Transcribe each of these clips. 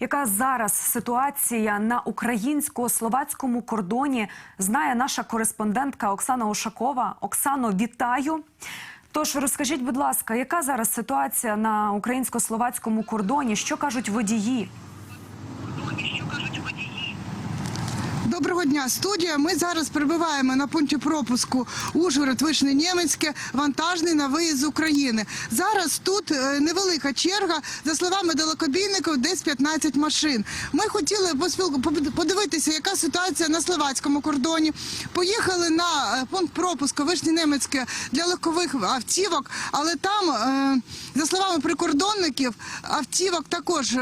Яка зараз ситуація на українсько-словацькому кордоні знає наша кореспондентка Оксана Ушакова. Оксано, вітаю. Тож розкажіть, будь ласка, яка зараз ситуація на українсько-словацькому кордоні? Що кажуть водії? Доброго дня, студія. Ми зараз перебуваємо на пункті пропуску Ужгород, Вишне Нємецьке, вантажний на виїзд з України. Зараз тут е, невелика черга, за словами далекобійників, десь 15 машин. Ми хотіли подивитися, яка ситуація на словацькому кордоні. Поїхали на е, пункт пропуску Вишне Нємецьке для легкових автівок, але там, е, за словами прикордонників, автівок також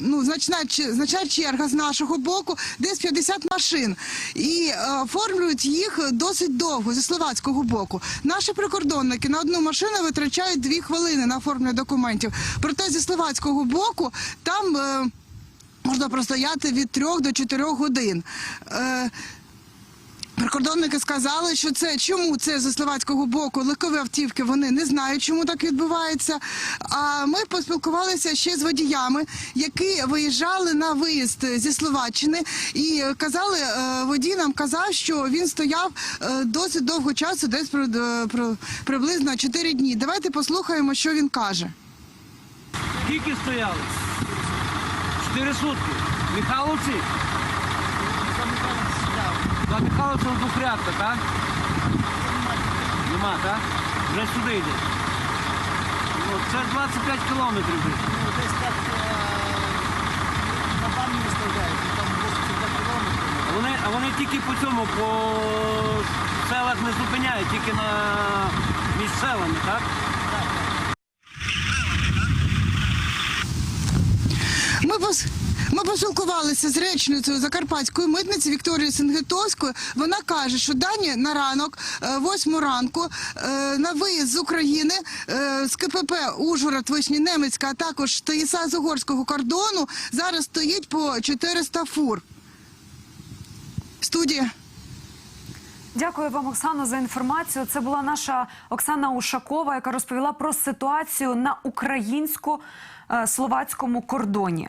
ну, значна, значна черга з нашого боку, десь 50 машин. І е, оформлюють їх досить довго зі словацького боку. Наші прикордонники на одну машину витрачають дві хвилини на оформлення документів. Проте зі словацького боку там е, можна простояти від трьох до чотирьох годин. Е, Прикордонники сказали, що це чому це зі словацького боку легкові автівки. Вони не знають, чому так відбувається. А ми поспілкувалися ще з водіями, які виїжджали на виїзд зі Словаччини, і казали, е, водій нам казав, що він стояв е, досить довго часу, десь про, е, про приблизно 4 дні. Давайте послухаємо, що він каже. Скільки стояли? Чотири сутки. Михайловці? За Михайловцем так? Нема, так? Вже сюди йде. Ну, це 25 кілометрів. десь. Ну, десь так е, на бані виставляють, там 82 кілометри. А вони, а вони тільки по цьому, по селах не зупиняють, тільки на між селами, так? Ми пос... Ми поспілкувалися з речницею Закарпатської митниці Вікторією Сенгетовською. Вона каже, що дані на ранок, 8 ранку, е, на виїзд з України е, з КПП Ужгород, Вишні Немецька, а також ТІСА з угорського кордону зараз стоїть по 400 фур. Студія. Дякую вам, Оксано, за інформацію. Це була наша Оксана Ушакова, яка розповіла про ситуацію на українсько-словацькому кордоні.